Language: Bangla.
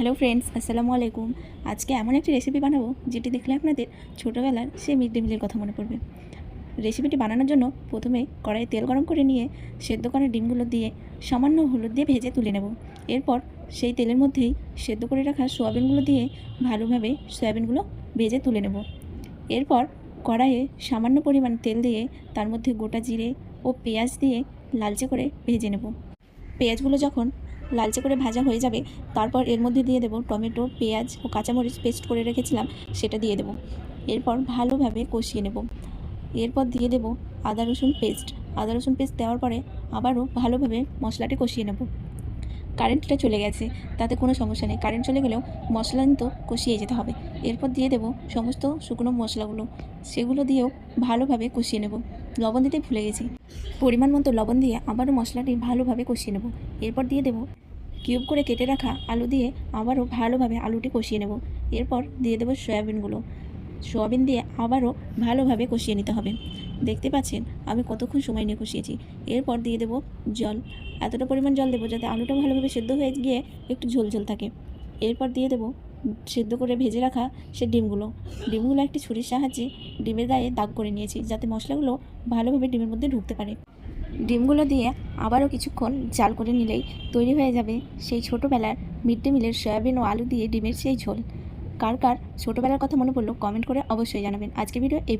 হ্যালো ফ্রেন্ডস, আসসালামু আলাইকুম। আজকে এমন একটি রেসিপি বানাবো, যেটি দেখলে আপনাদের ছোটোবেলার সেই মিড ডে মিলের কথা মনে পড়বে। রেসিপিটি বানানোর জন্য প্রথমে কড়াইয়ে তেল গরম করে নিয়ে সেদ্ধ করা ডিমগুলো দিয়ে সামান্য হলুদ দিয়ে ভেজে তুলে নেব। এরপর সেই তেলের মধ্যেই সেদ্ধ করে রাখা সোয়াবিনগুলো দিয়ে ভালোভাবে সয়াবিনগুলো ভেজে তুলে নেব। এরপর কড়াইয়ে সামান্য পরিমাণ তেল দিয়ে তার মধ্যে গোটা জিরে ও পেঁয়াজ দিয়ে লালচে করে ভেজে নেব। পেঁয়াজগুলো যখন লালচে করে ভাজা হয়ে যাবে, তারপর এর মধ্যে দিয়ে দেবো টমেটো, পেঁয়াজ ও কাঁচামরিচ পেস্ট করে রেখেছিলাম, সেটা দিয়ে দেবো। এরপর ভালোভাবে কষিয়ে নেব। এরপর দিয়ে দেব আদা রসুন পেস্ট। আদা রসুন পেস্ট দেওয়ার পরে আবারও ভালোভাবে মশলাটি কষিয়ে নেব। কারেন্টটা চলে গেছে, তাতে কোনো সমস্যা নেই। কারেন্ট চলে গেলেও মশলা কিন্তু কষিয়ে যেতে হবে। এরপর দিয়ে দেব সমস্ত শুকনো মশলাগুলো। সেগুলো দিয়েও ভালোভাবে কষিয়ে নেব। লবণ দিতে ভুলে গেছি। পরিমাণ মতো লবণ দিয়ে আবারও মশলাটি ভালোভাবে কষিয়ে নেব। এরপর দিয়ে দেব কিউব করে কেটে রাখা আলু দিয়ে আবারও ভালোভাবে আলুটি কষিয়ে নেব। এরপর দিয়ে দেবো সয়াবিনগুলো। সয়াবিন দিয়ে আবারও ভালোভাবে কষিয়ে নিতে হবে। দেখতে পাচ্ছেন, আমি কতক্ষণ সময় নিয়ে কষিয়েছি। এরপর দিয়ে দেবো জল। এতটা পরিমাণ জল দেবো যাতে আলুটা ভালোভাবে সেদ্ধ হয়ে গিয়ে একটু ঝোল ঝোল থাকে। এরপর দিয়ে দেবো সেদ্ধ করে ভেজে রাখা সে ডিমগুলো। ডিমগুলো একটি ছুরির সাহায্যে ডিমের গায়ে দাগ করে নিয়েছি, যাতে মশলাগুলো ভালোভাবে ডিমের মধ্যে ঢুকতে পারে। ডিমগুলো দিয়ে আবারও কিছুক্ষণ জাল করে নিলেই তৈরি হয়ে যাবে সেই ছোটোবেলার মিড ডে মিলের সয়াবিন ও আলু দিয়ে ডিমের সেই ঝোল। কার কার ছোটোবেলার কথা মনে পড়ল কমেন্ট করে অবশ্যই জানাবেন। আজকে ভিডিও এই